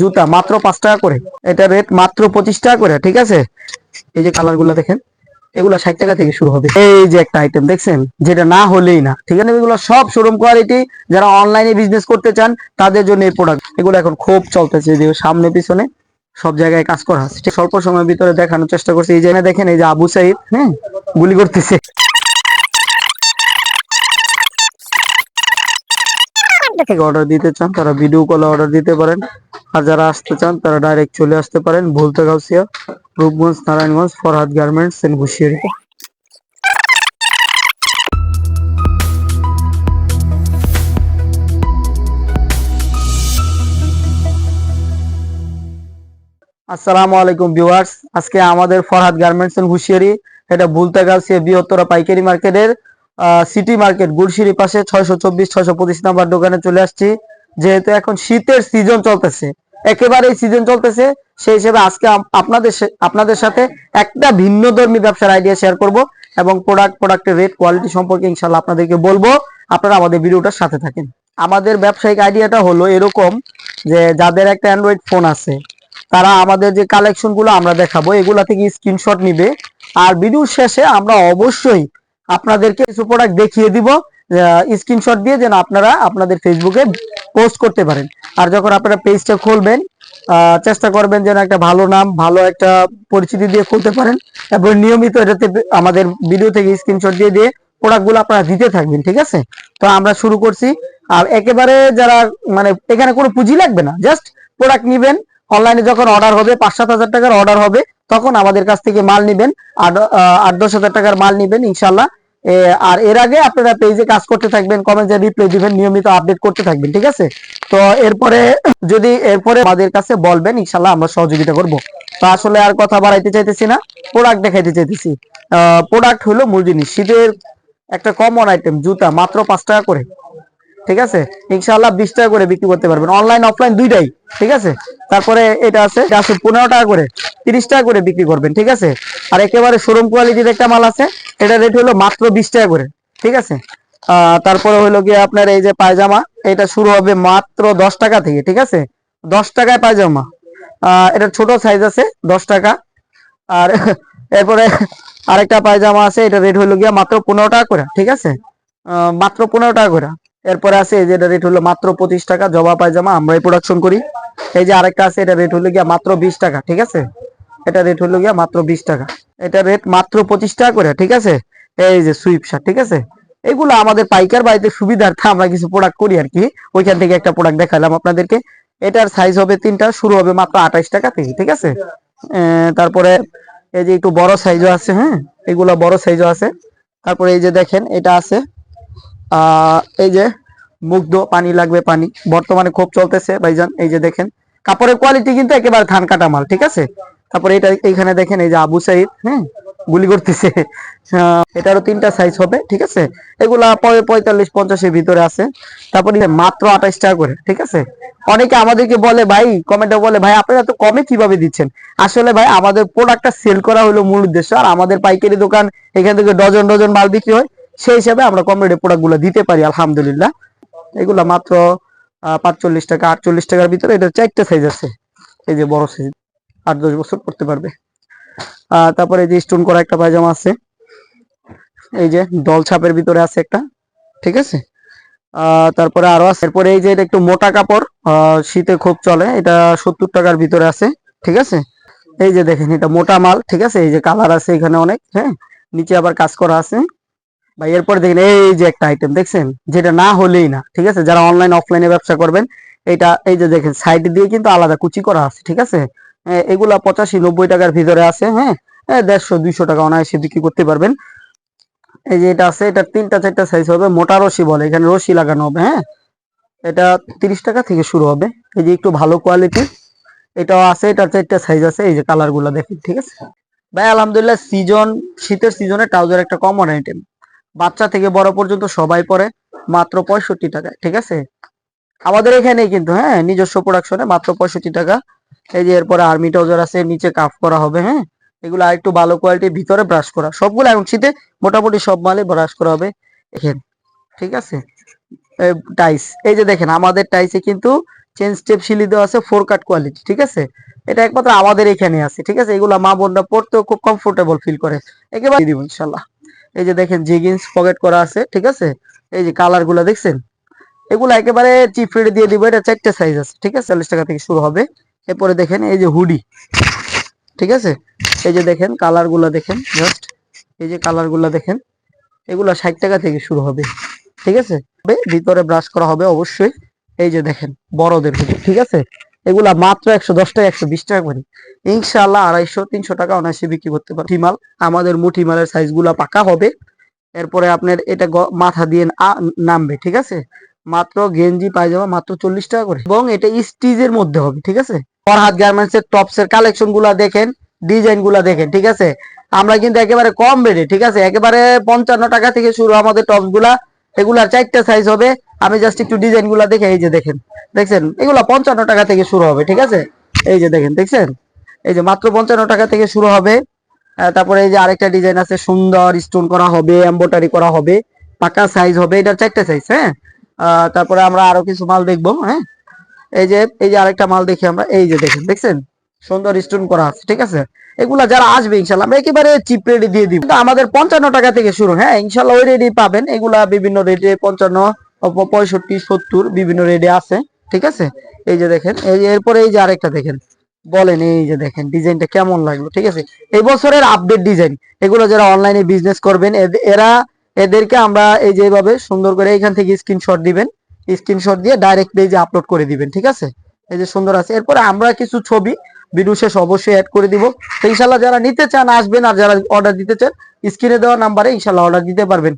জুতা, মাত্র পাঁচ টাকা করে। এটা রেট মাত্র পঁচিশ টাকা করে, ঠিক আছে? এই যে কালারগুলো দেখেন, এগুলো ষাট টাকা থেকে শুরু হবে। এই যে একটা আইটেম দেখছেন? যেটা না হলেই না। ঠিক আছে? এগুলো সব শোরুম কোয়ালিটি যারা অনলাইনে বিজনেস করতে চান, তাদের জন্য এই প্রোডাক্ট এগুলো এখন খুব চলতেছে যে সামনে, পিছনে, সব জায়গায় কাজ করা ঠিক স্বল্প সময়ের ভিতরে দেখানোর চেষ্টা করছি। এই যে দেখেন, এই যে আবু সাইদ হ্যাঁ? গুলি করতেছে। থেকে অর্ডার দিতে চান, তারা ভিডিও কলে অর্ডার দিতে পারেন। আর যারা আসতে চান, তারা ডাইরেক্ট চলে আসতে পারেন। ভুলতে গাউসিয়া রূপগঞ্জ, নারায়ণগঞ্জ, ফরহাদ গার্মেন্টস এন্ড হুশিয়ারিতে আসসালামু আলাইকুম ভিউয়ার্স আজকে আমাদের ফরহাদ গার্মেন্টস এন্ড হুশিয়ারি এটা বুলতাগাছিয়া বৃহত্তর পাইকারি মার্কেটের সিটি মার্কেট গুলশিরি পাশে ছয়শো চব্বিশ, ছয়শো পঁচিশ নাম্বার দোকানে চলে আসছি। যেহেতু এখন শীতের সিজন চলতেছে একেবারে সিজন চলতেছে, সেই হিসেবে আজকে আপনাদের আপনাদের সাথে একটা ভিন্ন ধর্মী ব্যবসার আইডিয়া শেয়ার করব এবং প্রোডাক্ট প্রোডাক্টের রেট কোয়ালিটি সম্পর্কে ইনশাল্লাহ আপনাদেরকে বলব। আপনারা আমাদের ভিডিওটার সাথে থাকেন। আমাদের ব্যবসায়িক আইডিয়াটা হলো এরকম যে, যাদের একটা অ্যান্ড্রয়েড ফোন আছে, তারা আমাদের যে কালেকশনগুলো আমরা দেখাবো, এগুলা থেকে স্ক্রিনশট নিবে। আর ভিডিও শেষে আমরা অবশ্যই আপনাদেরকে কিছু প্রোডাক্ট দেখিয়ে দিব স্ক্রিনশট দিয়ে যেন আপনারা আপনাদের ফেসবুকে পোস্ট করতে পারেন। আর যখন আপনারা পেজটা খুলবেন চেষ্টা করবেন যেন একটা ভালো নাম, ভালো একটা পরিচিতি দিয়ে খুলতে পারেন এবং নিয়মিত এটাতে আমাদের ভিডিও থেকে স্ক্রিনশট দিয়ে দিয়ে প্রোডাক্টগুলো আপনারা দিতে থাকবেন, ঠিক আছে? তো আমরা শুরু করছি। আর একেবারে যারা মানে এখানে কোনো পুঁজি লাগবে না জাস্ট প্রোডাক্ট নিবেন। অনলাইনে যখন অর্ডার হবে পাঁচ সাত হাজার টাকার অর্ডার হবে তখন আমাদের কাছ থেকে মাল নিবেন। আট দশ হাজার টাকার মাল নিবেন ইনশাল্লাহ আর এর আগে আপনারা পেজে কাজ করতে থাকবেন কমেন্টে রিপ্লাই দিবেন, নিয়মিত আপডেট করতে থাকবেন, ঠিক আছে? তো এরপরে, যদি এরপরে আমাদের কাছে বলবেন ইনশাল্লাহ আমরা সহযোগিতা করব। তো আসলে আর কথা বাড়াইতে চাইতেছি না প্রোডাক্ট দেখাইতে চাইতেছি। প্রোডাক্ট হলো মূল জিনিস, শীতের একটা কমন আইটেম জুতা, মাত্র পাঁচ টাকা করে। ঠিক আছে? ইনশাআল্লাহ বিশ টাকা করে বিক্রি করতে পারবেন। অনলাইন অফলাইন দুইটাই, ঠিক আছে? তারপরে এটা আছে আছে পনেরো টাকা করে, তিরিশ টাকা করে বিক্রি করবেন, ঠিক আছে? আর একেবারে শোরুম কোয়ালিটির একটা মাল আছে, এটা রেট হলো মাত্র বিশ টাকা করে, ঠিক আছে? তারপরে হলো গিয়ে আপনার এই যে পায়জামা, এটা শুরু হবে মাত্র দশ টাকা থেকে, ঠিক আছে? দশ টাকায় পায়জামা। এটা ছোট সাইজ আছে, দশ টাকা। আর এরপরে আরেকটা পায়জামা আছে, এটা রেট হলো গিয়া মাত্র পনেরো টাকা করে, ঠিক আছে? মাত্র পনেরো টাকা করে। এরপরে আছে এই যে এটা রেট হলো মাত্র পঁচিশ টাকা, জবা পায়জামা, আমরাই প্রোডাকশন করি। এই যে আরেকটা আছে, এটা রেট হলো গিয়া মাত্র বিশ টাকা, ঠিক আছে? এটা রেট হলো গিয়া মাত্র বিশ টাকা। এটা রেট মাত্র পঁচিশ টাকা করে, ঠিক আছে? এই যে সুইপ শার্ট ঠিক আছে? এগুলো আমাদের পাইকার বাড়িতে সুবিধার্থে আমরা কিছু প্রোডাক্ট করি আর কি। ওইখান থেকে একটা প্রোডাক্ট দেখালাম আপনাদেরকে। এটার সাইজ হবে তিনটা, শুরু হবে মাত্র আঠাইশ টাকা থেকে, ঠিক আছে? তারপরে এই যে একটু বড় সাইজও আছে হ্যাঁ? এগুলো বড় সাইজও আছে। তারপরে এই যে দেখেন, এটা আছে। এই যে মুগ্ধ, পানি লাগবে, পানি। বর্তমানে খুব চলতেছে, ভাইজান, এই যে দেখেন। কাপড়ের কোয়ালিটি কিন্তু একেবারে ধান কাটা মাল, ঠিক আছে? তারপরে এটা এইখানে দেখেন, এই যে আবু সাইদ হ্যাঁ গুলি করতেছে। এটারও তিনটা সাইজ হবে, ঠিক আছে? এগুলা পঁয়- পঁয়তাল্লিশ, পঞ্চাশের ভিতরে আছে। তারপরে মাত্র আঠাইশ টাকা করে, ঠিক আছে? অনেকে আমাদেরকে বলে, ভাই কমেন্টে বলে, ভাই, আপনারা তো কমে কীভাবে দিচ্ছেন? আসলে ভাই, আমাদের প্রোডাক্টটা সেল করা হলো মূল উদ্দেশ্য, আর আমাদের পাইকারি দোকান এখান থেকে ডজন ডজন মাল বিক্রি হয়। সেই হিসাবে আমরা কম রেটে প্রোডাক্টগুলো দিতে পারি, আলহামদুলিল্লাহ। এগুলা মাত্র পাঁচচল্লিশ টাকা, আটচল্লিশ টাকার ভিতরে এটা চারটে সাইজ আছে। এই যে বড় সাইজ আট দশ বছর পড়তে পারবে। তারপরে যে স্টোন করা একটা পায়জামা আছে। এই যে দল ছাপের ভিতরে আছে একটা, ঠিক আছে? তারপরে আরও আছে। এরপরে এই যে এটা একটু মোটা কাপড় শীতে খুব চলে, এটা সত্তর টাকার ভিতরে আছে, ঠিক আছে? এই যে দেখেন, এটা মোটা মাল, ঠিক আছে? এই যে কালার আছে এখানে অনেক হ্যাঁ? নিচে আবার কাজ করা আছে। ভাই এরপর দেখেন এই যে একটা আইটেম দেখছেন? যেটা না হলেই না, ঠিক আছে? যারা অনলাইন অফলাইনে ব্যবসা করবেন, এটা এই যে দেখেন সাইড দিয়ে কিন্তু আলাদা কুচি করা আছে, ঠিক আছে? এগুলা পঁচাশি, নব্বই টাকার ভিতরে আছে হ্যাঁ? দেড়শো, দুইশো টাকা অনায়াসে বিক্রি করতে পারবেন। এই যে এটা আছে, এটা তিনটা, চারটা সাইজ হবে, মোটা রশি বলে, এখানে রশি লাগানো হবে হ্যাঁ? এটা তিরিশ টাকা থেকে শুরু হবে, এই যে একটু ভালো কোয়ালিটি এটাও আছে এটার চারটা সাইজ আছে, এই যে কালারগুলা দেখেন, ঠিক আছে? ভাই, আলহামদুলিল্লাহ সিজন শীতের সিজনে ট্রাউজার একটা কমন আইটেম বাচ্চা থেকে বড় পর্যন্ত সবাই পরে মাত্র পঁয়ষট্টি টাকা, ঠিক আছে? আমাদের এখানেই কিন্তু হ্যাঁ নিজস্ব প্রোডাকশনে মাত্র পঁয়ষট্টি টাকা। এই যে এরপরে আর্মি ট্রাউজার আছে নিচে কাফ করা হবে হ্যাঁ? এগুলো আরেকটু ভালো কোয়ালিটির ভিতরে ব্রাশ করা। সবগুলো এখন শীতে মোটামুটি সব মালে ব্রাশ করা হবে এখানে, ঠিক আছে? টাইস এই যে দেখেন, আমাদের টাইসে কিন্তু চেন স্টেপ শিলি দেওয়া আছে ফোর কাট কোয়ালিটি ঠিক আছে? এটা একমাত্র আমাদের এখানে আছে, ঠিক আছে? এগুলা মা বোনরা পড়তেও খুব কমফোর্টেবল ফিল করে। একেবারে দিব, ইনশাল্লাহ। এই যে দেখেন জিগিন্স পকেট করা আছে, ঠিক আছে? এই যে কালারগুলা দেখছেন? এগুলো একেবারে চিপ দিয়ে দিব, এটা চারটে সাইজ আছে, ঠিক আছে? চল্লিশ টাকা থেকে শুরু হবে। এরপরে দেখেন এই যে হুডি ঠিক আছে? এই যে দেখেন কালারগুলা দেখেন জাস্ট এই যে কালারগুলা দেখেন, এগুলা ষাট টাকা থেকে শুরু হবে, ঠিক আছে? ভিতরে ব্রাশ করা হবে অবশ্যই। এই যে দেখেন, বড়দের ঠিক আছে? এগুলা মাত্র একশো দশ টাকা, একশো বিশ টাকা করে। ইনশাআল্লাহ আড়াইশো, তিনশো টাকা অনায়াসে বিক্রি করতে মুঠি মাল, আমাদের মুঠি মালের সাইজ পাকা হবে। এরপরে আপনার এটা মাথা দিয়ে নামবে, ঠিক আছে? মাত্র গেঞ্জি, পায়জামা মাত্র চল্লিশ টাকা করে। এবং এটা স্টিজের মধ্যে হবে, ঠিক আছে? ফরহাদ গার্মেন্টস এর টপস এর কালেকশনগুলা দেখেন ডিজাইনগুলা দেখেন, ঠিক আছে? আমরা কিন্তু একেবারে কম রেটে ঠিক আছে? একেবারে পঞ্চান্ন টাকা থেকে শুরু আমাদের টপসগুলা। এগুলার চারটা সাইজ হবে। আমি জাস্ট একটু ডিজাইনগুলা দেখে এই যে দেখেন। দেখছেন? এগুলা পঞ্চান্ন টাকা থেকে শুরু হবে, ঠিক আছে? এই যে দেখেন, দেখছেন? এই যে মাত্র পঞ্চান্ন টাকা থেকে শুরু হবে। তারপরে এই যে আরেকটা ডিজাইন আছে, সুন্দর স্টোন করা হবে এম্বোটারি করা হবে, পাকা সাইজ হবে, এটার চারটা সাইজ হ্যাঁ? তারপরে আমরা আরও কিছু মাল দেখব হ্যাঁ? এই যে এই যে আরেকটা মাল দেখি আমরা, এই যে দেখেন, দেখছেন? সুন্দর স্টোন করা আছে, ঠিক আছে? এগুলা যারা আসবে, ইনশাল্লাহ, আমরা একেবারে চিপ রেডি দিয়ে দিব। আমাদের পঞ্চান্ন টাকা থেকে শুরু হ্যাঁ? ইনশাল্লাহ ওই রেডি পাবেন। এগুলা বিভিন্ন রেটে পঞ্চান্ন পঁয়ষট্টি, সত্তর বিভিন্ন রেটে আছে, ঠিক আছে? এই যে দেখেন, এই এরপরে এই যে আরেকটা দেখেন। বলেন, এই যে দেখেন, ডিজাইনটা কেমন লাগল, ঠিক আছে? এই বছরের আপডেট ডিজাইন এগুলো যারা অনলাইনে বিজনেস করবেন এরা, এদেরকে আমরা এই যে এইভাবে সুন্দর করে এখান থেকে স্ক্রিনশট দিবেন। স্ক্রিনশট দিয়ে ডাইরেক্ট পেজে আপলোড করে দিবেন, ঠিক আছে? এই যে সুন্দর আছে। এরপরে আমরা কিছু ছবি ভিডিও শেষ অবশ্যই অ্যাড করে দিব। তো ইনশাল্লাহ যারা নিতে চান, আসবেন আর যারা অর্ডার দিতে চান স্ক্রিনে দেওয়া নাম্বারে ইনশাল্লাহ অর্ডার দিতে পারবেন।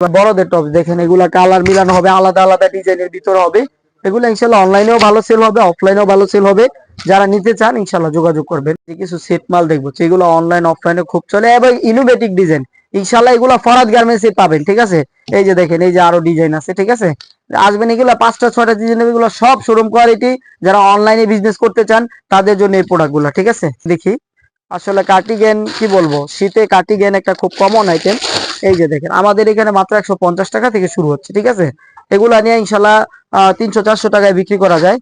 বড়দের টপ দেখেন, এগুলা কালার মিলানো হবে, আলাদা আলাদা ডিজাইনের ভিতরে হবে। এগুলো ইনশাল্লাহ অনলাইনেও ভালো সেল হবে অফলাইনেও ভালো সেল হবে। যারা নিতে চান, ইনশাল্লাহ যোগাযোগ করবেন। কিছু সেট মাল দেখব, যেগুলো অনলাইন অফলাইনে খুব চলে। এবং ইনোভেটিভ ডিজাইন ইনশাল্লাহ এগুলো ফরাদ গার্মেন্টস পাবেন, ঠিক আছে? এই যে দেখেন, এই যে আরও ডিজাইন আছে, ঠিক আছে? আসবেন এগুলো পাঁচটা, ছয়টা ডিজাইন এগুলো সব শোরুম কোয়ালিটি যারা অনলাইনে বিজনেস করতে চান, তাদের জন্য এই প্রোডাক্টগুলো ঠিক আছে? দেখি। আসলে কার্টিগেন কি বলব? শীতে কার্টিগেন একটা খুব কমন আইটেম এই যে দেখেন, আমাদের এখানে মাত্র একশো পঞ্চাশ টাকা থেকে শুরু হচ্ছে, ঠিক আছে? এগুলা নিয়ে ইনশাল্লাহ তিনশো, চারশো টাকায় বিক্রি করা যায়।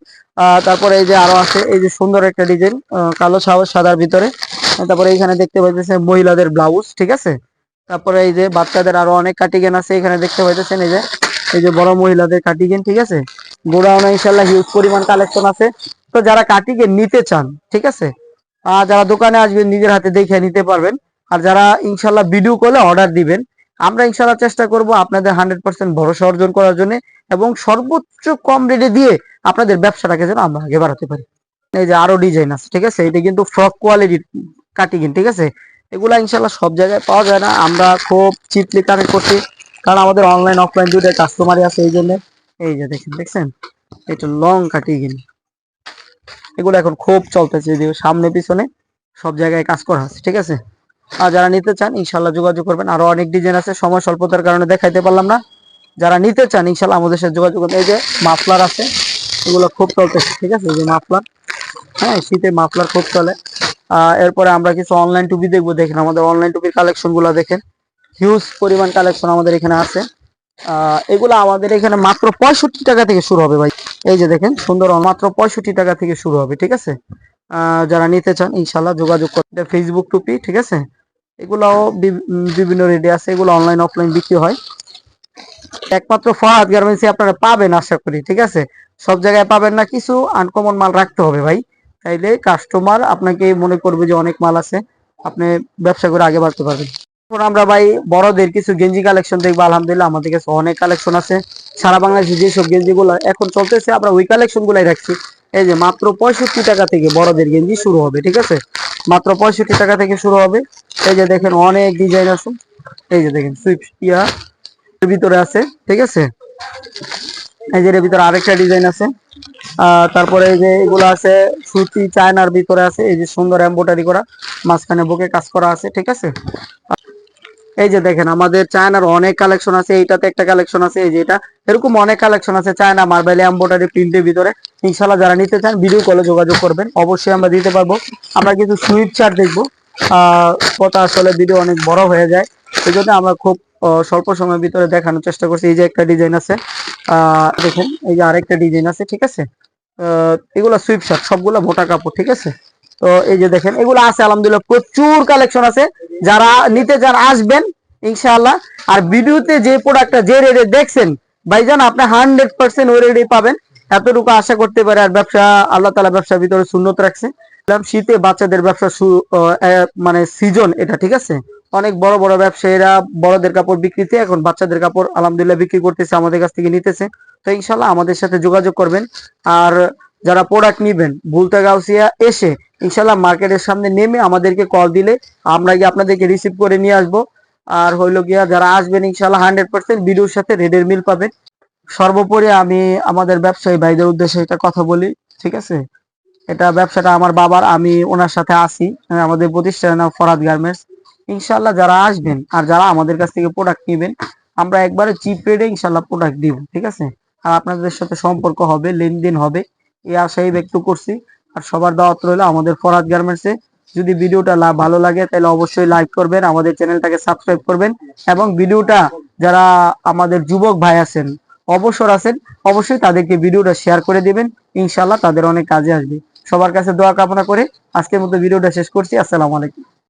তারপরে এই যে আরও আছে, এই যে সুন্দর একটা ডিজাইন কালো সাদার ভিতরে। তারপরে এখানে দেখতে পাইতেছেন মহিলাদের ব্লাউজ ঠিক আছে? তারপরে এই যে বাচ্চাদের আরও অনেক কাটিগেন আছে, এখানে দেখতে পাইতেছেন এই যে এই যে বড় মহিলাদের কাটিগেন ঠিক আছে? গোডাউনে ইনশাল্লাহ হিউজ পরিমাণ কালেকশন আছে। তো যারা কাটিগেন নিতে চান, ঠিক আছে? আর যারা দোকানে আসবেন, নিজের হাতে দেখে নিতে পারবেন। আর যারা ইনশাল্লাহ ভিডিও করলে অর্ডার দিবেন, আমরা ইনশাল্লাহ চেষ্টা করব আপনাদের হান্ড্রেড পার্সেন্ট ভরসা অর্জন করার জন্য এবং সর্বোচ্চ কম রেটে দিয়ে আপনাদের ব্যবসাটাকে যেন আমরা আগে বাড়াতে পারি। এই যে আরও ডিজাইন আছে, ঠিক আছে? এটা কিন্তু ফ্রক কোয়ালিটির কাটিং ঠিক আছে? এগুলা ইনশাল্লাহ সব জায়গায় পাওয়া যায় না। আমরা খুব চিপলি কানেক্ট করছি। কারণ আমাদের অনলাইন অফলাইন দুটো কাস্টমারই আছে এই জন্য। এই যে দেখেন, দেখছেন? এটা লং কাটিং এগুলো। এখন খুব চলতেছে যদিও সামনে, পিছনে। সব জায়গায় কাজ করা আছে, ঠিক আছে? আর যারা নিতে চান ইনশাল্লাহ যোগাযোগ করবেন। আরও অনেক ডিজাইন আছে, সময় স্বল্পতার কারণে দেখাইতে পারলাম না। যারা নিতে চান ইনশাল্লাহ আমাদের সাথে যোগাযোগ করবেন। এই যে মাফলার আছে, এগুলো খুব চলতেছে, ঠিক আছে? এই যে মাফলার। হ্যাঁ শীতে মাফলার খুব চলে। এরপরে আমরা কিছু অনলাইন টুপি দেখব, দেখেন আমাদের অনলাইন টুপির কালেকশনগুলো দেখেন। হিউজ পরিমাণ কালেকশন আমাদের এখানে আছে। এগুলো আমাদের এখানে মাত্র পঁয়ষট্টি টাকা থেকে শুরু হবে ভাই। এই যে দেখেন, সুন্দর মাত্র পঁয়ষট্টি টাকা থেকে শুরু হবে, ঠিক আছে? যারা নিতে চান ইনশাল্লাহ যোগাযোগ করতে ফেসবুক টুপি, ঠিক আছে? এগুলাও বিভিন্ন রেডি আছে, এগুলো অনলাইন অফলাইন বিক্রি হয়। একমাত্র ফরহাদ গার্মেন্টসে আপনারা পাবেন, আশা করি, ঠিক আছে? সব জায়গায় পাবেন না, কিছু আনকমন মাল রাখতে হবে ভাই। তাইলে কাস্টমার আপনাকে মনে করবে যে অনেক মাল আছে, আপনি ব্যবসা করে আগে বাড়তে পারবেন। এখন আমরা ভাই বড়দের কিছু গেঞ্জি কালেকশন দেখব, আলহামদুলিল্লাহ আমাদের কাছে অনেক কালেকশন আছে। সারা বাংলাদেশে যেসব গেঞ্জি গুলো এখন চলতেছে, আমরা ওই কালেকশন গুলাই রাখছি। এই যে মাত্র পঁয়ষট্টি টাকা থেকে বড়দের গেঞ্জি শুরু হবে, ঠিক আছে? মাত্র পঁয়ষট্টি টাকা থেকে শুরু হবে। এই যে দেখেন অনেক ডিজাইন আছে। এই যে দেখেন সুইফট ইয়া ভিতরে আছে, ঠিক আছে? এই যে এর ভিতরে আরেকটা ডিজাইন আছে। তারপরে এই যে এগুলো আছে, সুতি চায়নার ভিতরে আছে, এই যে সুন্দর এম্বোটারি করা, মাঝখানে বুকে কাজ করা আছে, ঠিক আছে? এই যে দেখেন, আমাদের চায়নার অনেক কালেকশন আছে, এইটাতে একটা কালেকশন আছে, এই যে এটা, এরকম অনেক কালেকশন আছে চায়না মার্বেল এম্বোটারি প্রিন্টের ভিতরে। ইনশাল্লাহ যারা নিতে চান ভিডিও কলে যোগাযোগ করবেন, অবশ্যই আমরা দিতে পারব। আমরা কিছু সুইট চার্ট দেখব। কথা আসলে ভিডিও অনেক বড় হয়ে যায় সেই জন্য আমরা খুব স্বল্প সময়ের ভিতরে দেখানোর চেষ্টা করছি। এই যে একটা ডিজাইন আছে দেখেন, এই যে আরেকটা ডিজাইন আছে, ঠিক আছে? এগুলো সুইপ শার্ট সবগুলো মোটা কাপড়, ঠিক আছে? তো এই যে দেখেন, এগুলো আছে আলহামদুলিল্লাহ, প্রচুর কালেকশন আছে। যারা নিতে চান, আসবেন, ইনশাআল্লাহ। আর ভিডিওতে যে প্রোডাক্টটা যে রেটে দেখছেন, ভাইজান, আপনি হান্ড্রেড পার্সেন্ট ওই রেটে পাবেন। এতটুকু আশা করতে পারে, আর ব্যবসা, আল্লাহ তালা ব্যবসার ভিতরে শূন্যত রাখছে। শীতে বাচ্চাদের ব্যবসা মানে সিজন এটা, ঠিক আছে? অনেক বড় বড় ব্যবসায়ীরা বড়দের কাপড় বিক্রিতে এখন বাচ্চাদের কাপড় আলহামদুলিল্লাহ বিক্রি করতেছে আমাদের কাছ থেকে নিতেছে। তো ইনশাল্লাহ আমাদের সাথে যোগাযোগ করবেন। আর যারা প্রোডাক্ট নিবেন ভুলতা গাউসিয়া এসে ইনশাল্লাহ মার্কেটের সামনে নেমে আমাদেরকে কল দিলে আমরা গিয়ে আপনাদেরকে রিসিভ করে নিয়ে আসব। আর হইল গিয়া যারা আসবেন ইনশাল্লাহ হান্ড্রেড পার্সেন্ট ভিডিওর সাথে রেডের মিল পাবেন। সর্বোপরি আমি আমাদের ব্যবসায়ী ভাইদের উদ্দেশ্যে এটা কথা বলি ঠিক আছে? এটা ব্যবসাটা আমার বাবার আমি ওনার সাথে হ্যাঁ, আমাদের প্রতিষ্ঠানের নাম ফরাদ গার্মেন্টস। ইনশাল্লাহ যারা আসবেন আর যারা আমাদের কাছ থেকে প্রোডাক্ট নিবেন, আমরা একবারে চিপ রেটে ইনশাল্লাহ প্রোডাক্ট দিব, ঠিক আছে? আর আপনাদের সাথে সম্পর্ক হবে, লেনদেন হবে, এই আশাই ব্যক্ত করছি। আর সবার দাওয়াত রইল আমাদের ফরাদ গার্মেন্টসে যদি ভিডিওটা ভালো লাগে তাহলে অবশ্যই লাইক করবেন, আমাদের চ্যানেলটাকে সাবস্ক্রাইব করবেন। এবং ভিডিওটা যারা আমাদের যুবক ভাই আছেন, অবসর আছেন, অবশ্যই তাদেরকে ভিডিওটা শেয়ার করে দিবেন। ইনশাল্লাহ তাদের অনেক কাজে আসবে। সবার কাছে দোয়া কামনা করে আজকের মতো ভিডিওটা শেষ করছি। আসসালামু আলাইকুম।